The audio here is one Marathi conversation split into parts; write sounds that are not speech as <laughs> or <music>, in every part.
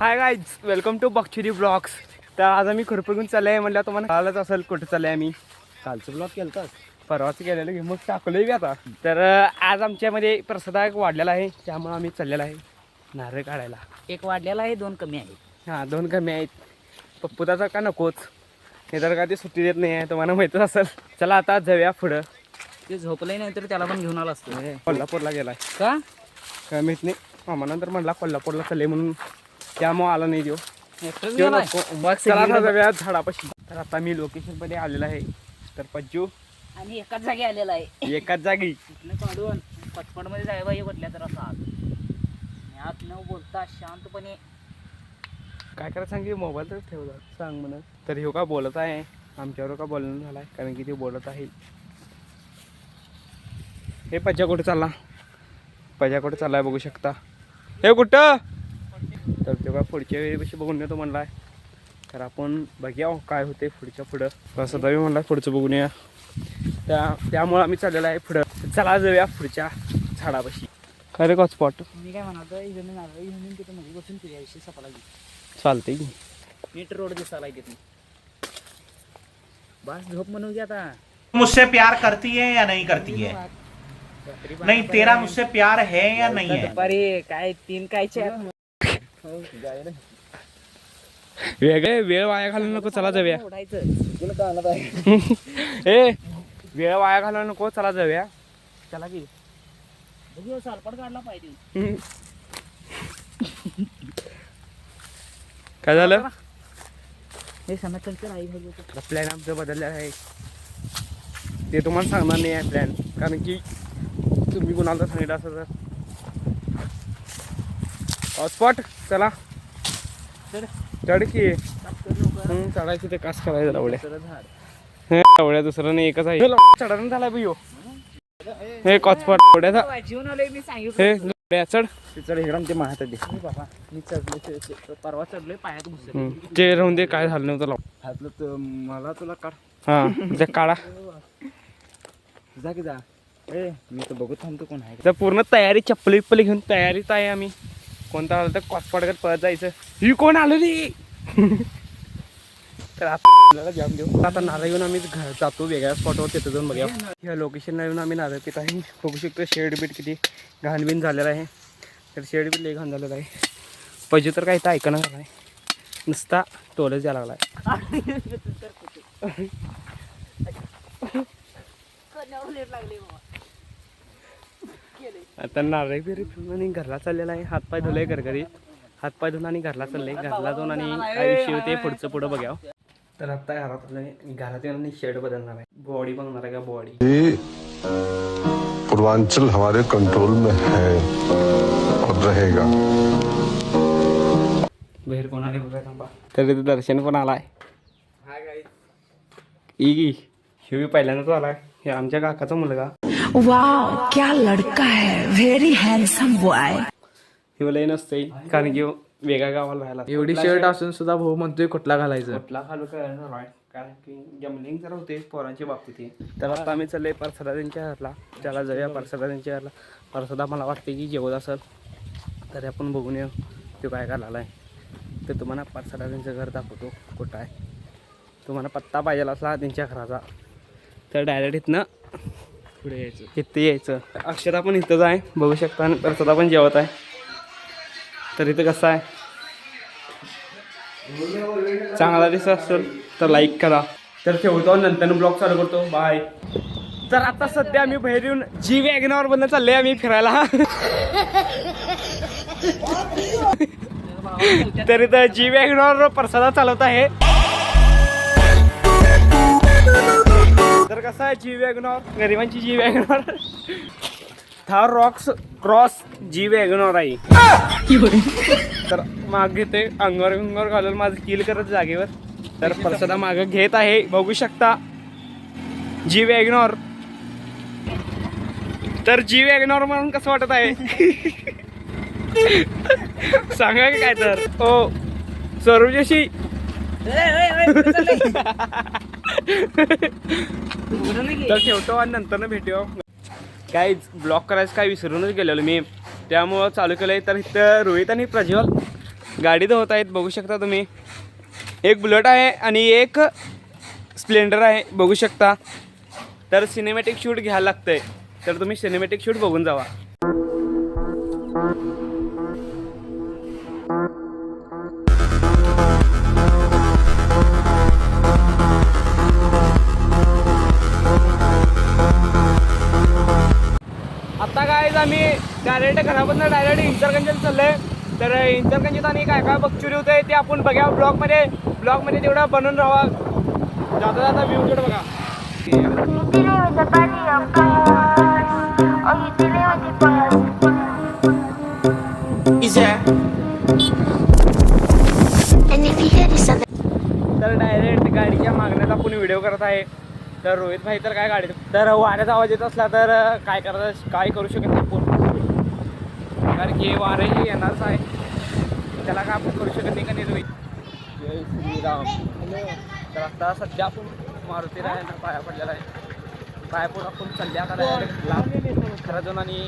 हाय गाईज वेलकम टू बक्षुरी ब्लॉग्स तर आज आम्ही खुरपगून चालले आहे म्हणलं तुम्हाला कळालंच असेल कुठं चालले आम्ही. कालचं ब्लॉग केलतास? परवाच गेलेलो की मग टाकलोय बी आता. तर आज आमच्यामध्ये प्रसादाक वाढलेला आहे त्यामुळे आम्ही चाललेला आहे नारळ काढायला. एक वाढलेला आहे दोन कमी आहे हां दोन कमी आहेत. पप्पुदाचा का नकोच? हे तर का ते सुट्टी देत नाही आहे तुम्हाला माहीतच असेल. चला आता जाऊया पुढं. ते झोपलंही नाही तर त्याला पण घेऊन आला असतो. कोल्हापूरला गेलाय. का? काय माहीत नाही. मामा नंतर म्हणला कोल्हापूरला चालले म्हणून. त्यामुळे आला नाही देऊ जाऊया झाडापाशी. तर आता मी लोकेशनमध्ये आलेला आहे. तर पज्जू आणि एकाच जागी आलेला आहे. एकाच जागी. काढून पटपटमध्ये जाय बाई म्हटल्या तर असा. आत न बोलता शांतपणे. काय करायचं सांग मोबाईल तर ठेवला. सांग म्हणत. तर ह्यो का बोलत आहे? आमच्यावर का बोलणं झालाय? कारण की ते बोलत आहे. हे पज्जा कुठे चालला? पज्जा कुठे चाललाय बघू शकता. हे कुठं? तर तेव्हा पुढच्या वेळी कशी बघून येतो म्हणलाय तर आपण बघूया काय होते पुढच्या पुढं. तसं तरी म्हणलाय पुढचं बघून या त्या त्यामुळं आम्ही चाललेलो आहे पुढं. चला जाऊया पुढच्या झाडापाशी. काय रे हॉटस्पॉट मी काय म्हणालो नारळ घेऊन तिथे मध्ये बसून तुझ्या विषयी सपला चालते की. नीट रोड दिसायला तिथे बस झोप म्हणू घ्या आता. मुझसे प्यार करती है या नहीं करती है? नहीं तेरा मुझसे प्यार है या नहीं है? दुपारी काय तीन कायचे वेगळे वेळ वाया घालू नको चला जाऊया. <laughs> ए वेळ वाया घालू नको चला जाऊया. चला की. काढला पाहिजे काय झालं? हे समजचं आई प्लॅन आमचं बदलला आहे. ते तुम्हाला सांगणार नाही आहे प्लॅन कारण की तुम्ही कुणाला तर सांगितलं असं तर. स्पॉट चला. चढ. चढ की. चढायचं ते कास करायचं हे एवढ्या दुसरं नाही एकच आहे. चढायला झालाय भाई हे. कॉचपॉट एवढ्याचा जीवन आलोय मी सांगितलं. हे एवढ्या चढ. चढ इकडं ते महात बाबा मी चढलो परवा चढलोय पायात घुसलो ते राहून दे काय झालं नव्हतं लाव आपलं मला तुला काढ. हां त्या काढा. जा की जा. ए मी तर बघू थांबतो कोण आहे. तर पूर्ण तयारी चप्पल विप्पल घेऊन तयारीत आहे आम्ही. कोणता आलं तर कॉस्पॉट पळत जायचं. ही कोण आलं रे? <laughs> तर आता आपल्याला जाम देऊ. आता नारळ घेऊन आम्ही घर जातो वेगळ्या स्पॉटवर तिथं जाऊन बघूया. ह्या लोकेशनला येऊन आम्ही नारळ पित आहे. बघू शकतो शेड बीट किती घाणबीन झालेला आहे. तर शेड बीट लई घाण झालेला आहे. पैसे तर काही तर ऐकणं झाला आहे नुसता टोलच द्यायला लागला <laughs> <laughs> आता नारळ बिरी पिऊन आणि घरला चाललेला आहे. हातपाय धुलाय घरघरीत हातपाय धुवून आणि घरला चाललंय घरला जाऊन आणि काय विषय होते पुढचं पुढं बघा तर आता घरात. घरात येऊन आणि शेड बदलणार आहे. बॉडी बघणार आहे का बॉडी ये पूर्वांचल हमारे कंट्रोल में है और रहेगा. बाहेर कोण आले बघा थांबा. तर तिथे दर्शन पण आलाय. इगी शिवी पहिल्यांदाच आलाय. हे आमच्या काकाचा मुलगा. वाह क्या लड़का है। वेरी हैंडसम बॉय हे लई नसते कारण की वेगळ्या गावाला राहायला एवढी शर्ट असून सुद्धा भाऊ म्हणतोय कुठला घालायचं? कुठला खालू काय कारण की जमलिंग जरा होते पोरांच्या बाबतीत हे. तर आता आम्ही चाललोय परसदा त्यांच्या घरला. त्याला जाऊया परसदा त्यांच्या घरला. परसदा मला वाटते की जेवत असेल. तर आपण बघून येऊ. तो काय करायला आहे. तर तुम्हाला परसदा त्यांचं घर दाखवतो. कुठं आहे. तुम्हाला पत्ता पाहिजे असला त्यांच्या घराचा. तर डायरेक्ट इथनं पुढे यायचं. इथं यायचं. अक्षता पण इथंच आहे. बघू शकता आणि परसदा पण जेवत आहे. तर इथं कसं आहे? चांगला दिसत असेल तर लाईक करा. तर ठेवतो. नंतर ब्लॉग चालू करतो. बाय तर आता सध्या आम्ही बाहेर येऊन जी वॅगनावर बंद चालले आम्ही फिरायला. <laughs> तर इथं जी वॅगनावर प्रसादा चालवत आहे. तर कसं आहे जी वॅगनॉर? गरिबांची जी वॅगनॉर? थार रॉक्स क्रॉस जी वॅगनॉर आहे तर माग घेते अंगावर अंगावर घालून माझं किल करत जागेवर. तर परसदा माग घेत आहे. बघू शकता. जी वॅगनॉर. तर जी वॅगनॉर म्हणून कसं वाटत आहे? सांगा की काय तर? ओ सरोजशी <laughs> तर ठेवतो आणि नंतर भेटू काय ब्लॉक करायचं काय विसरूनच गेलेलो मी. त्यामुळं चालू केलंय. तर इथं रोहित आणि प्रज्वल गाडी धुवत आहेत. बघू शकता तुम्ही. एक बुलेट आहे आणि एक स्प्लेंडर आहे. बघू शकता. तर सिनेमॅटिक शूट घ्यायला लागतंय. तर तुम्ही सिनेमॅटिक शूट बघून जावा. डायरेक्ट घरापासून डायरेक्ट इंचरगंजला चाललोय. तर इंचरगंजीत आणि काय काय बघचुरी होते ते आपण बघा ब्लॉगमध्ये ब्लॉगमध्ये तेवढं बनवून राहा. जाता जाता व्ह्यू तिकडे बघा. तर डायरेक्ट गाडीच्या मागण्यात आपण व्हिडिओ करत आहे. तर रोहित भाई तर काय गाडी तर वाऱ्याचा आवाज येत असला तर काय करता काय करू शकत नाही आपण कारण की वारही येणारच आहे. त्याला काय आपण करू शकत नाही का रोहित जय श्रीराम. तर आता सध्या आपण मारुती राहायला पाया पडलेला आहे. पाया पडून आपण डायरेक्ट खरं जाऊन आणि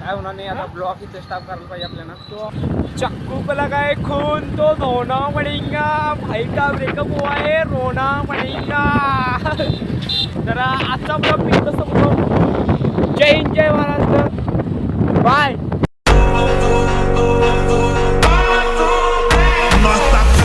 काय होणार नाही आता ब्लॉक इथे स्टाफ करायला पाहिजे आपल्याला. तो चक्कू को लगाए खून? तो धोना पडेगा भाई का ब्रेकअप हुआ है रोना पडेगा तर आजचा ब्लॉग मी संपतो. जय हिंद जय महाराष्ट्र. बाय